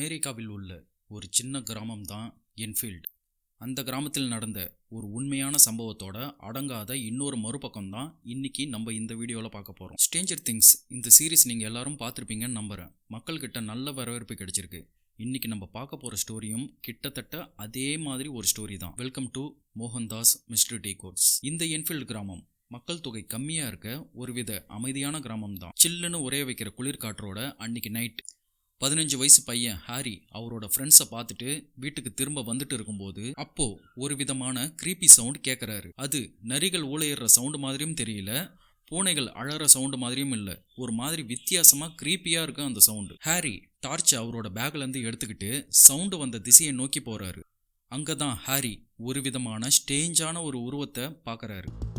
அமெரிக்காவில் உள்ள ஒரு சின்ன கிராமம் தான் என்ஃபீல்டு. அந்த கிராமத்தில் நடந்த ஒரு உண்மையான சம்பவத்தோட அடங்காத இன்னொரு மறுபக்கம் தான் இன்னைக்கு நம்ம இந்த வீடியோவில் பார்க்க போகிறோம் ஸ்டேஞ்சர் திங்ஸ் இந்த சீரிஸ் நீங்கள் எல்லாரும் பார்த்துருப்பீங்கன்னு நம்புகிறேன் மக்கள்கிட்ட நல்ல வரவேற்பு கிடைச்சிருக்கு. இன்னைக்கு நம்ம பார்க்க போகிற ஸ்டோரியும் கிட்டத்தட்ட அதே மாதிரி ஒரு ஸ்டோரி தான். Welcome to Mohandas mister T codes இந்த என்ஃபீல்டு கிராமம் மக்கள் தொகை கம்மியாக இருக்க ஒருவித அமைதியான கிராமம் தான் சில்லுன்னு உரைய வைக்கிற குளிர்காற்றோட அன்னைக்கு நைட் பதினஞ்சு வயசு பையன் ஹாரி அவரோட ஃப்ரெண்ட்ஸை பார்த்துட்டு வீட்டுக்கு திரும்ப வந்துட்டு இருக்கும்போது அப்போ ஒரு விதமான கிரீப்பி சவுண்ட் கேட்குறாரு அது நரிகள் ஊழையிற சவுண்டு மாதிரியும் தெரியல பூனைகள் அழற சவுண்டு மாதிரியும் இல்லை. ஒரு மாதிரி வித்தியாசமாக க்ரீப்பியாக இருக்கும் அந்த சவுண்டு ஹாரி டார்ச் அவரோட பேக்லேருந்து எடுத்துக்கிட்டு சவுண்டு வந்த திசையை நோக்கி போகிறாரு அங்கே தான் ஹாரி ஒரு விதமான ஸ்டேஞ்சான ஒரு உருவத்தை பார்க்குறாரு.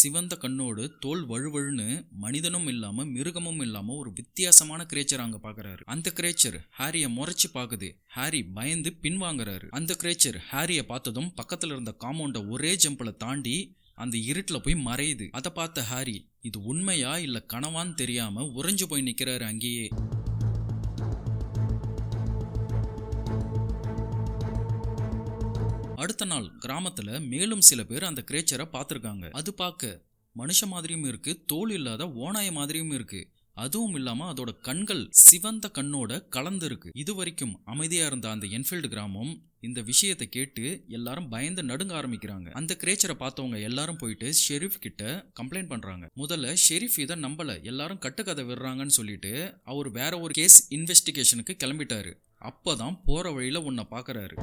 சிவந்த கண்ணோடு தோல் வழுவழுன்னு மனிதனும் இல்லாம மிருகமும் இல்லாம ஒரு வித்தியாசமான கிரேச்சர் அங்க பாக்குறாரு. அந்த கிரேச்சர் ஹாரியை முறைச்சு பாக்குது. ஹாரி பயந்து பின்வாங்குறாரு. அந்த கிரேச்சர் ஹாரியை பார்த்ததும் பக்கத்துல இருந்த காம்பவுண்டை ஒரே ஜம்பில் தாண்டி அந்த இருட்டில் போய் மறையுது. அதை பார்த்த ஹாரி இது உண்மையா இல்ல கனவான்னு தெரியாம உறைஞ்சு போய் நிக்கிறாரு அங்கேயே. அடுத்த நாள் கிராமத்துல மேலும் சில பேர் அந்த கிரேச்சரை பார்த்துருக்காங்க. அது பார்க்க மனுஷ மாதிரியும் இருக்கு தோல் இல்லாத ஓநாய மாதிரியும் இருக்கு. அதுவும் இல்லாம அதோட கண்கள் சிவந்த கண்ணோட கலந்து இருக்கு இது வரைக்கும் அமைதியா இருந்த அந்த என்ஃபீல்டு கிராமம் இந்த விஷயத்தை கேட்டு எல்லாரும் பயந்து நடுங்க ஆரம்பிக்கிறாங்க. அந்த கிரேச்சரை பார்த்தவங்க எல்லாரும் போயிட்டு ஷெரீஃப் கிட்ட கம்ப்ளைண்ட் பண்றாங்க. முதல்ல ஷெரீஃப் இதை நம்பல எல்லாரும் கட்டுக்கதை விடுறாங்கன்னு சொல்லிட்டு அவர் வேற ஒரு கேஸ் இன்வெஸ்டிகேஷனுக்கு கிளம்பிட்டாரு. அப்பதான் போற வழியில உன்னை பாக்குறாரு.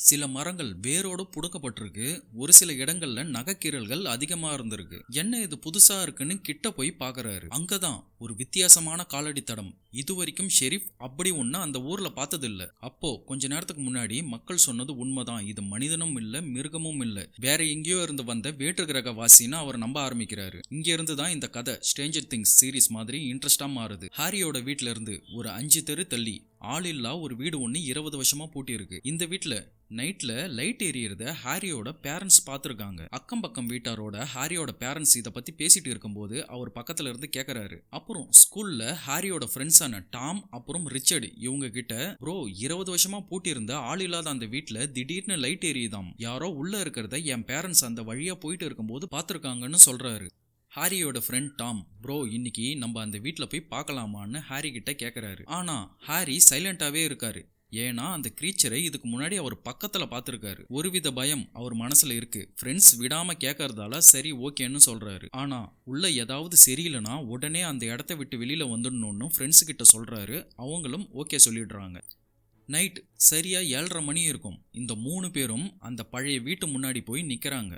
சில மரங்கள் வேரோடு புடுக்கப்பட்டிருக்கு. ஒரு சில இடங்கள்ல நகைக்கீரல்கள் அதிகமா இருந்திருக்கு. என்ன இது புதுசா இருக்குன்னு கிட்ட போய் பார்க்கறாரு அங்கதான் ஒரு வித்தியாசமான காலடி தடம் இது வரைக்கும் ஷெரீஃப் அப்படி ஒண்ணு அந்த ஊர்ல பார்த்ததில்ல. அப்போ கொஞ்ச நேரத்துக்கு முன்னாடி மக்கள் சொன்னது உண்மைதான். இது மனிதனும் இல்ல மிருகமும் இல்ல. வேற எங்கேயோ இருந்து வந்த வேற்று கிரக வாசின்னு அவர் நம்ப ஆரம்பிக்கிறாரு. இங்க இருந்து தான் இந்த கதை ஸ்ட்ரேஞ்சர் திங்ஸ் சீரிஸ் மாதிரி இன்ட்ரெஸ்டா மாறுது. ஹாரியோட வீட்ல இருந்து ஒரு அஞ்சு தெரு தள்ளி ஆளில்லா ஒரு வீடு ஒன்று இருபது வருஷமா பூட்டி இருக்கு. இந்த வீட்டில் நைட்ல லைட் எரியறத ஹாரியோட பேரண்ட்ஸ் பார்த்துருக்காங்க அக்கம் பக்கம் வீட்டாரோட ஹாரியோட பேரண்ட்ஸ் இதை பத்தி பேசிட்டு இருக்கும்போது அவர் பக்கத்துல இருந்து கேட்கறாரு அப்புறம் ஸ்கூல்ல ஹாரியோட ஃப்ரெண்ட்ஸான டாம் அப்புறம் ரிச்சர்டு இவங்க கிட்ட ப்ரோ இருபது வருஷமா பூட்டியிருந்த ஆள் இல்லாத அந்த வீட்டில் திடீர்னு லைட் எரியுதாம். யாரோ உள்ள இருக்கிறத என் பேரண்ட்ஸ் அந்த வழியா போயிட்டு இருக்கும்போது பார்த்துருக்காங்கன்னு சொல்றாரு. ஹாரியோட ஃப்ரெண்ட் டாம். ப்ரோ இன்னைக்கு நம்ம அந்த வீட்டில் போய் பார்க்கலாமான்னு ஹாரி கிட்ட கேட்குறாரு ஆனா ஹாரி சைலண்ட்டாகவே இருக்காரு. ஏன்னா அந்த க்ரீச்சரை இதுக்கு முன்னாடி அவர் பக்கத்தில் பார்த்துருக்காரு. ஒருவித பயம் அவர் மனசில் இருக்கு. ஃப்ரெண்ட்ஸ் விடாம கேட்கறதால சரி ஓகேன்னு சொல்றாரு. ஆனா உள்ள ஏதாவது சரியில்லைனா உடனே அந்த இடத்த விட்டு வெளியில வந்துடணும்னு ஃப்ரெண்ட்ஸ் கிட்ட சொல்றாரு. அவங்களும் ஓகே சொல்லிடுறாங்க. நைட் சரியா ஏழரை மணி இருக்கும். இந்த மூணு பேரும் அந்த பழைய வீட்டு முன்னாடி போய் நிற்கிறாங்க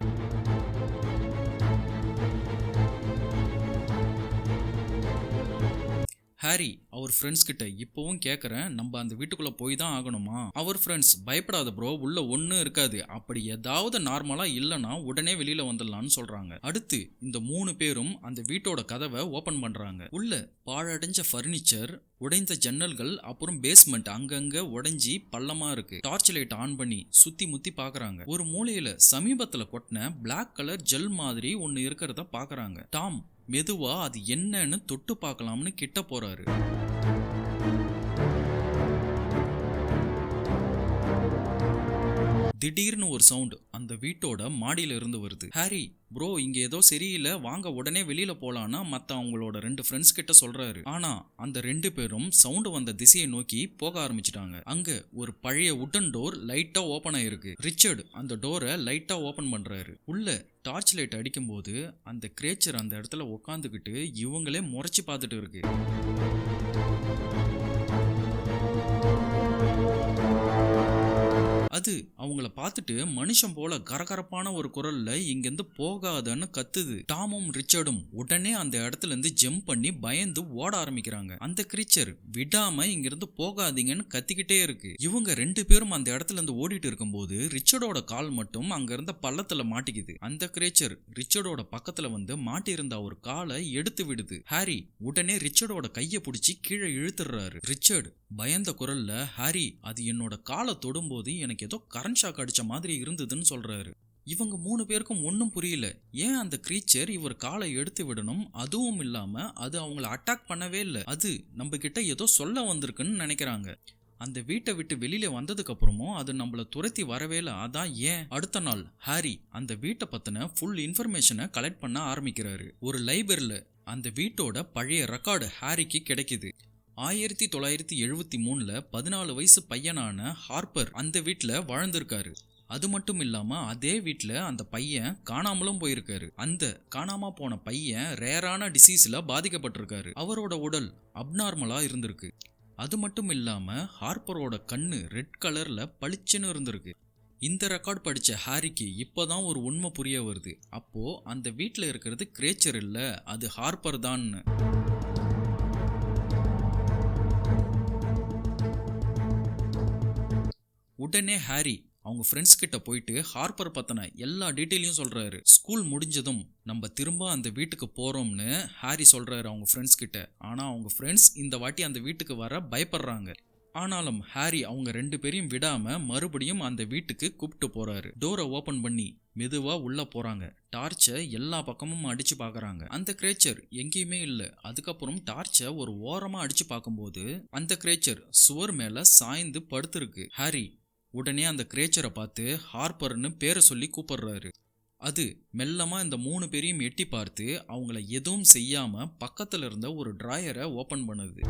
ஹாரி அவர் ஃப்ரெண்ட்ஸ் கிட்ட இப்போவும் கேட்குறேன் நம்ம அந்த வீட்டுக்குள்ள போய் தான் ஆகணுமா? அவர் ஃப்ரெண்ட்ஸ் பயப்படாத ப்ரோ உள்ள ஒன்றும் இருக்காது. அப்படி ஏதாவது நார்மலா இல்லைன்னா உடனே வெளியில வந்துடலாம்னு சொல்றாங்க. அடுத்து இந்த மூணு பேரும் அந்த வீட்டோட கதவை ஓபன் பண்றாங்க. உள்ள பாழடைஞ்ச ஃபர்னிச்சர் உடைந்த ஜன்னல்கள் அப்புறம் பேஸ்மெண்ட் அங்கங்க உடைஞ்சி பள்ளமா இருக்கு. டார்ச் லைட் ஆன் பண்ணி சுத்தி முத்தி பாக்குறாங்க. ஒரு மூலையில சமீபத்துல கொட்டின பிளாக் கலர் ஜெல் மாதிரி ஒன்னு இருக்கிறத பாக்குறாங்க. டாம் மெதுவா அது என்னன்னு தொட்டு பார்க்கலாம்னு கிட்ட போறாரு. திடீர்னு ஒரு சவுண்டு அந்த வீட்டோட மாடியில இருந்து வருது. ஹாரி ப்ரோ இங்க ஏதோ சரியில்லை. வாங்க உடனே வெளியில போலான்னா மத்த அவங்களோட ரெண்டு ஃப்ரெண்ட்ஸ் கிட்ட சொல்றாரு. ஆனா அந்த ரெண்டு பேரும் சவுண்டு வந்த திசையை நோக்கி போக ஆரம்பிச்சிட்டாங்க. அங்க ஒரு பழைய உட்டன் டோர் லைட்டா ஓபன் ஆயிருக்கு. ரிச்சர்டு அந்த டோரை லைட்டா ஓபன் பண்றாரு. உள்ள டார்ச் லைட் அடிக்கும்போது அந்த கிரேச்சர் அந்த இடத்துல உக்காந்துக்கிட்டு இவங்களே முறைச்சு பார்த்துட்டு இருக்கு. அது அவங்கள பார்த்துட்டு மனுஷன் போல கரகரப்பான ஒரு குரல்ல இங்கிருந்து போகாதன்னு கத்துது. டாமும் ரிச்சர்டும் உடனே அந்த இடத்துல இருந்து ஜம்ப் பண்ணி பயந்து ஓட ஆரம்பிக்கிறாங்க. அந்த கிரீச்சர் விடாம இங்கிருந்து போகாதீங்கன்னு கத்திக்கிட்டே இருக்கு. இவங்க ரெண்டு பேரும் அந்த இடத்துல இருந்து ஓடிட்டு இருக்கும்போது ரிச்சர்டோட கால் மட்டும் அங்க இருந்த பள்ளத்துல மாட்டிக்குது. அந்த கிரேச்சர் ரிச்சர்டோட பக்கத்துல வந்து மாட்டியிருந்த ஒரு காலை எடுத்து விடுது. ஹாரி உடனே ரிச்சர்டோட கையை பிடிச்சி கீழே இழுத்துடுறாரு. ரிச்சர்ட் பயந்த குரல்ல ஹாரி அது என்னோட காலை தொடும்போது எனக்கு ஏதோ கரண்ட் ஷாக் அடிச்ச மாதிரி இருந்ததுன்னு சொல்றாரு. இவங்க மூணு பேருக்கும் ஒன்றும் புரியல. ஏன் அந்த க்ரீச்சர் இவர் காலை எடுத்து விடணும்? அதுவும் இல்லாம அது அவங்கள அட்டாக் பண்ணவே இல்லை. அது நம்ம கிட்ட ஏதோ சொல்ல வந்திருக்குன்னு நினைக்கிறாங்க. அந்த வீட்டை விட்டு வெளியில வந்ததுக்கு அப்புறமும் அது நம்மள துரத்தி வரவே இல்லை. அதான் ஏன்? அடுத்த நாள் ஹாரி அந்த வீட்டை பத்தின ஃபுல் இன்ஃபர்மேஷனை கலெக்ட் பண்ண ஆரம்பிக்கிறாரு. ஒரு லைப்ரரியில அந்த வீட்டோட பழைய ரெக்கார்டு ஹாரிக்கு கிடைக்குது. ஆயிரத்தி தொள்ளாயிரத்தி எழுபத்தி மூணில் பதினாலு வயசு பையனான ஹார்ப்பர் அந்த வீட்டில் வாழ்ந்திருக்காரு. அது மட்டும் இல்லாம அதே வீட்டில் அந்த பையன் காணாமலும் போயிருக்காரு. அந்த காணாம போன பையன் ரேரான டிசீஸ்ல பாதிக்கப்பட்டிருக்காரு. அவரோட உடல் அப்நார்மலா இருந்திருக்கு. அது மட்டும் இல்லாம ஹார்பரோட கண்ணு ரெட் கலர்ல பளிச்சுன்னு இருந்திருக்கு. இந்த ரெக்கார்ட் படிச்ச ஹாரிக்கு இப்போதான் ஒரு உண்மை புரிய வருது. அப்போ அந்த வீட்டில் இருக்கிறது கிரேச்சர் இல்லை அது ஹார்ப்பர் தான்னு. உடனே ஹாரி அவங்க ஃப்ரெண்ட்ஸ் கிட்ட போயிட்டு ஹார்ப்பர் பத்தின எல்லா டீட்டெயிலையும் சொல்றாரு. ஸ்கூல் முடிஞ்சதும் நம்ம திரும்ப அந்த வீட்டுக்கு போறோம்னு ஹாரி சொல்றாரு அவங்க ஃப்ரெண்ட்ஸ் கிட்ட. ஆனா அவங்க ஃப்ரெண்ட்ஸ் இந்த வாட்டி அந்த வீட்டுக்கு வர பயப்படுறாங்க. ஆனாலும் ஹாரி அவங்க ரெண்டு பேரையும் விடாம மறுபடியும் அந்த வீட்டுக்கு கூப்பிட்டு போறாரு. டோரை ஓபன் பண்ணி மெதுவா உள்ள போறாங்க. டார்ச்சை எல்லா பக்கமும் அடிச்சு பாக்குறாங்க. அந்த கிரேச்சர் எங்கேயுமே இல்லை. அதுக்கப்புறம் டார்ச்சை ஒரு ஓரமா அடிச்சு பார்க்கும்போது அந்த கிரேச்சர் சுவர் மேல சாய்ந்து படுத்திருக்கு. ஹாரி உடனே அந்த கிரேச்சரை பார்த்து ஹார்ப்பர்னு பேரை சொல்லி கூப்பிடுறாரு. அது மெல்லமா இந்த மூணு பேரையும் எட்டி பார்த்து அவங்கள எதுவும் செய்யாம பக்கத்துல இருந்த ஒரு டிராயரை ஓபன் பண்ணுது.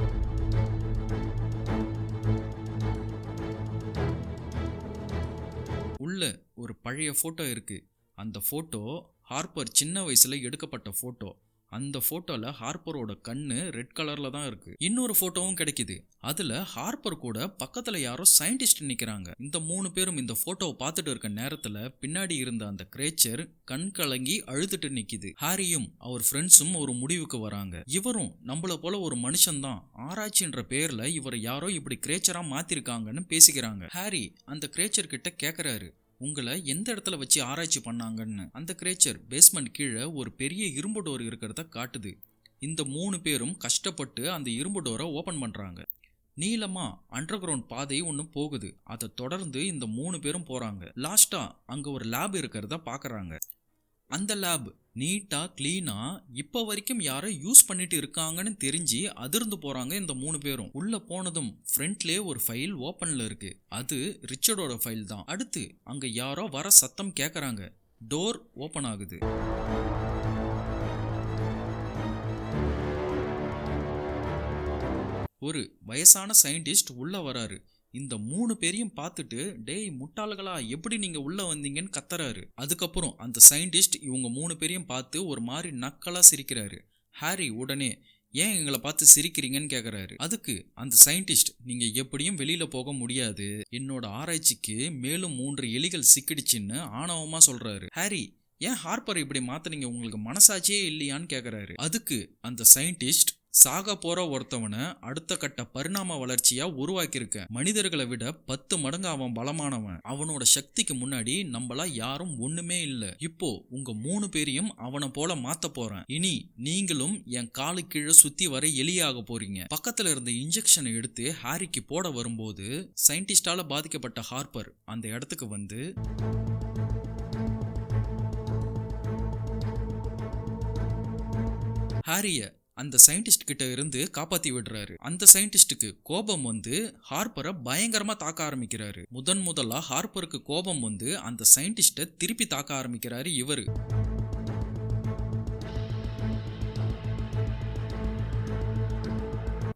உள்ள ஒரு பழைய ஃபோட்டோ இருக்கு. அந்த ஃபோட்டோ ஹார்ப்பர் சின்ன வயசுல எடுக்கப்பட்ட ஃபோட்டோ அந்த ஃபோட்டோவில் ஹார்ப்பரோட கண்ணு ரெட் கலர்ல தான் இருக்கு. இன்னொரு ஃபோட்டோவும் கிடைக்குது. அதுல ஹார்ப்பர் கூட பக்கத்துல யாரோ சயின்டிஸ்ட் நிக்கிறாங்க. இந்த மூணு பேரும் இந்த போட்டோவை பார்த்துட்டு இருக்க நேரத்துல பின்னாடி இருந்த அந்த கிரேச்சர் கண் கலங்கி அழுதுட்டு நிக்குது. ஹாரியும் அவர் ஃப்ரெண்ட்ஸும் ஒரு முடிவுக்கு வராங்க. இவரும் நம்மள போல ஒரு மனுஷன்தான் ஆராய்ச்சின்ற பேர்ல இவரை யாரோ இப்படி கிரேச்சரா மாத்திருக்காங்கன்னு பேசிக்கிறாங்க. ஹாரி அந்த கிரேச்சர் கிட்ட கேக்குறாரு. உங்களை எந்த இடத்துல வச்சு ஆராய்ச்சி பண்ணாங்கன்னு அந்த கிரேச்சர் பேஸ்மெண்ட் கீழே ஒரு பெரிய இரும்பு டோர் இருக்கிறத காட்டுது. இந்த மூணு பேரும் கஷ்டப்பட்டு அந்த இரும்பு டோரை ஓப்பன் பண்ணுறாங்க நீளமா அண்டர் கிரவுண்ட் பாதை ஒன்று போகுது. அதை தொடர்ந்து இந்த மூணு பேரும் போகிறாங்க லாஸ்ட்டாக அங்கே ஒரு லேப் இருக்கிறத பார்க்குறாங்க அந்த லேப் நீட்டாக க்ளீனாக இப்போ வரைக்கும் யாரோ யூஸ் பண்ணிட்டு இருக்காங்கன்னு தெரிஞ்சு அதிர்ந்து போகிறாங்க இந்த மூணு பேரும். உள்ளே போனதும் ஃப்ரண்ட்லயே ஒரு ஃபைல் ஓப்பனில் இருக்குது அது ரிச்சர்டோட ஃபைல் தான். அடுத்து அங்கே யாரோ வர சத்தம் கேட்குறாங்க டோர் ஓப்பன் ஆகுது. ஒரு வயசான சயின்டிஸ்ட் உள்ளே வராரு. இந்த மூணு பேரையும் பார்த்துட்டு டேய் முட்டாள்களா எப்படி நீங்க உள்ள வந்தீங்கன்னு கத்துறாரு. அதுக்கப்புறம் அந்த சயின்டிஸ்ட் இவங்க மூணு பேரையும் பார்த்து ஒரு மாதிரி நக்கலா சிரிக்கிறாரு. ஹாரி உடனே ஏன் எங்களை பார்த்து சிரிக்கிறீங்கன்னு கேட்குறாரு அதுக்கு அந்த சயின்டிஸ்ட் நீங்கள் எப்படியும் வெளியில் போக முடியாது. என்னோட ஆராய்ச்சிக்கு மேலும் மூன்று எலிகள் சிக்கிடுச்சின்னு ஆணவமாக சொல்கிறாரு ஹாரி ஏன் ஹார்பர் இப்படி மாத்துனீங்க? உங்களுக்கு மனசாட்சியே இல்லையான்னு கேட்குறாரு அதுக்கு அந்த சயின்டிஸ்ட் சாக போற ஒருத்தவனை அடுத்த கட்ட பரிணாம வளர்ச்சியா உருவாக்கியிருக்க. மனிதர்களை விட பத்து மடங்கு அவன் பலமானவன். அவனோட சக்திக்கு முன்னாடி நம்மளா யாரும் ஒண்ணுமே இல்ல. இப்போ உங்க மூணு பேரையும் அவனை போல மாத்த போறேன். இனி நீங்களும் என் காலு கீழே சுத்தி வர எலியாக போறீங்க. பக்கத்துல இருந்த இன்ஜெக்ஷனை எடுத்து ஹாரிக்கு போட வரும்போது சயின்டிஸ்டால பாதிக்கப்பட்ட ஹார்ப்பர் அந்த இடத்துக்கு வந்து ஹாரிய அந்த சயின்டிஸ்ட் கிட்ட இருந்து காப்பாத்தி விடுறாரு. அந்த சயின்டிஸ்டுக்கு கோபம் வந்து ஹார்பரை பயங்கரமா தாக்க ஆரம்பிக்கிறாரு. முதன் முதலா ஹார்பருக்கு கோபம் வந்து அந்த சயின்டிஸ்ட திருப்பி தாக்க ஆரம்பிக்கிறாரு இவரு.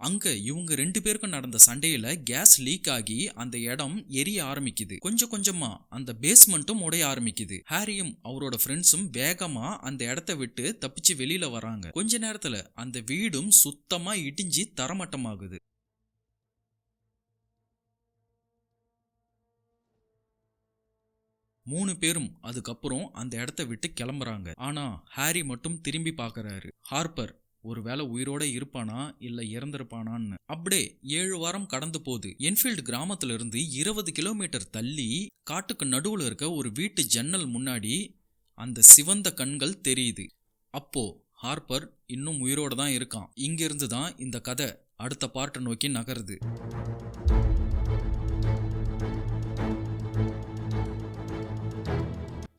அங்க இவங்க ரெண்டு பேருக்கும் நடந்த சண்டையில கேஸ் லீக் ஆகி அந்த இடம் எரிய ஆரம்பிக்குது. கொஞ்சம் கொஞ்சமா அந்த பேஸ்மெண்ட்டும் உடைய ஆரம்பிக்குது. ஹாரியும் அவரோட ஃப்ரெண்ட்ஸும் வேகமா அந்த இடத்த விட்டு தப்பிச்சு வெளியில வராங்க. கொஞ்ச நேரத்துல அந்த வீடும் சுத்தமா இடிஞ்சு தரமட்டமாகுது. மூணு பேரும் அதுக்கப்புறம் அந்த இடத்த விட்டு கிளம்புறாங்க. ஆனா ஹாரி மட்டும் திரும்பி பாக்குறாரு. ஹார்ப்பர் ஒருவேளை உயிரோட இருப்பானா இல்ல இறந்திருப்பானான்னு. அப்படியே ஏழு வாரம் கடந்து போகுது என்ஃபீல்டு கிராமத்துல இருந்து இருபது கிலோமீட்டர் தள்ளி காட்டுக்கு நடுவில் இருக்க ஒரு வீட்டு ஜன்னல் முன்னாடி அந்த சிவந்த கண்கள் தெரியுது. அப்போ ஹார்ப்பர் இன்னும் உயிரோட தான் இருக்கான். இங்கிருந்து தான் இந்த கதை அடுத்த பார்ட்டை நோக்கி நகருது.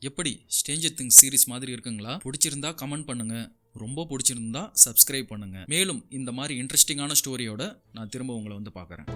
எப்படி ஸ்டேஞ்சர் திங்ஸ் சீரிஸ் மாதிரி இருக்குங்களா? பிடிச்சிருந்தா கமெண்ட் பண்ணுங்க. ரொம்ப பிடிச்சிருந்தா சப்ஸ்கிரைப் பண்ணுங்க. மேலும் இந்த மாதிரி இன்ட்ரெஸ்டிங்கான ஸ்டோரியோட நான் திரும்ப உங்களை வந்து பார்க்குறேன்.